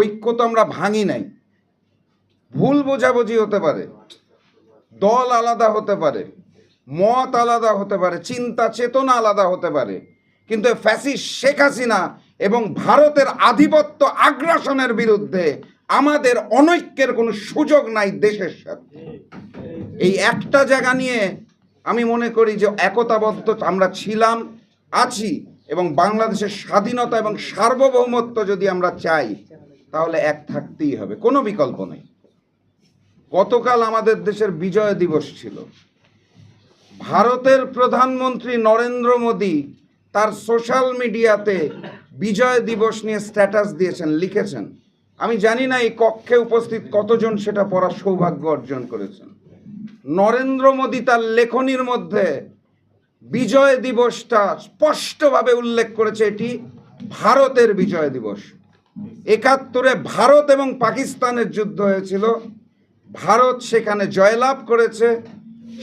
ঐক্য তো আমরা ভাঙি নাই। ভুল বোঝাবুঝি হতে পারে, দল আলাদা হতে পারে, মত আলাদা হতে পারে, চিন্তা চেতনা আলাদা হতে পারে। কিন্তু ফ্যাসি শেখ হাসিনা এবং ভারতের আধিপত্য আগ্রাসনের বিরুদ্ধে আমাদের অনৈক্যের কোনো সুযোগ নাই দেশের সাথে। এই একটা জায়গা নিয়ে আমি মনে করি যে একতাবদ্ধ আমরা ছিলাম, আছি এবং বাংলাদেশের স্বাধীনতা এবং সার্বভৌমত্ব যদি আমরা চাই তাহলে এক থাকতেই হবে, কোনো বিকল্প নেই। গতকাল আমাদের দেশের বিজয় দিবস ছিল। ভারতের প্রধানমন্ত্রী নরেন্দ্র মোদী তার সোশ্যাল মিডিয়াতে বিজয় দিবস নিয়ে স্ট্যাটাস দিয়েছেন, লিখেছেন। আমি জানি না এই কক্ষে উপস্থিত কতজন সেটা পড়ার সৌভাগ্য অর্জন করেছেন। নরেন্দ্র মোদী তার লেখনির মধ্যে বিজয় দিবসটা স্পষ্টভাবে উল্লেখ করেছে, এটি ভারতের বিজয় দিবস। একাত্তরে ভারত এবং পাকিস্তানের যুদ্ধ হয়েছিল। ভারত সেখানে জয়লাভ করেছে।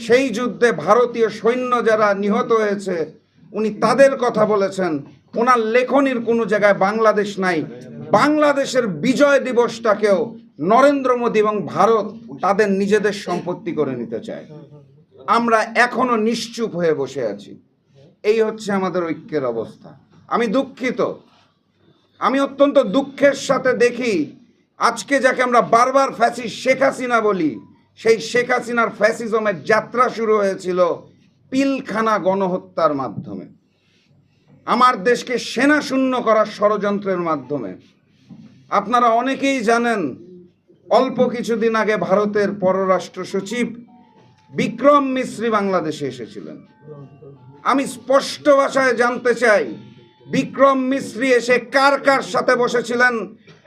সেই যুদ্ধে ভারতীয় সৈন্য যারা নিহত হয়েছে, উনি তাদের কথা বলেছেন। ওনার লেখনির কোনো জায়গায় বাংলাদেশ নাই। বাংলাদেশের বিজয় দিবসটাকেও নরেন্দ্র মোদী এবং ভারত তাদের নিজেদের সম্পত্তি করে নিতে চায়। আমরা এখনও নিশ্চুপ হয়ে বসে আছি। এই হচ্ছে আমাদের ঐক্যের অবস্থা। আমি দুঃখিত আমি অত্যন্ত দুঃখের সাথে দেখি, আজকে যাকে আমরা বারবার ফ্যাসি শেখ হাসিনা বলি, সেই শেখ হাসিনার ফ্যাসিজমের যাত্রা শুরু হয়েছিল পিলখানা গণহত্যার মাধ্যমে। আমার দেশকে সেনা শূন্য করার ষড়যন্ত্রের মাধ্যমে। আপনারা অনেকেই জানেন, অল্প কিছুদিন আগে ভারতের পররাষ্ট্র সচিব বিক্রম মিশ্রি বাংলাদেশে এসেছিলেন। আমি স্পষ্ট ভাষায় জানতে চাই বিক্রম মিশ্রি এসে কার কার সাথে বসেছিলেন?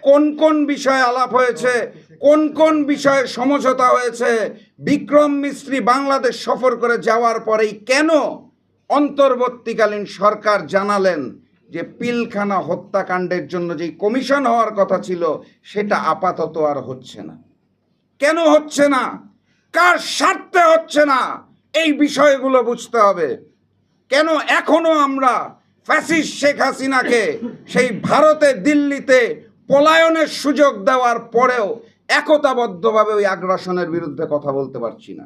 কোন কোন বিষয়ে আলাপ হয়েছে? কোন কোন বিষয়ে সমঝোতা হয়েছে? বিক্রম মিশ্রি বাংলাদেশ সফর করে যাওয়ার পরেই কেন অন্তর্বর্তীকালীন সরকার জানালেন যে পিলখানা হত্যাকাণ্ডের জন্য যেই কমিশন হওয়ার কথা ছিল, সেটা আপাতত আর হচ্ছে না। কেন হচ্ছে না? কার স্বার্থে হচ্ছে না? এই বিষয়গুলো বুঝতে হবে। কেন এখনও আমরা ফ্যাসিস্ট শেখ হাসিনাকে সেই ভারতে, দিল্লিতে পলায়নের সুযোগ দেওয়ার পরেও একতাবদ্ধভাবে ওই আগ্রাসনের বিরুদ্ধে কথা বলতে পারছি না।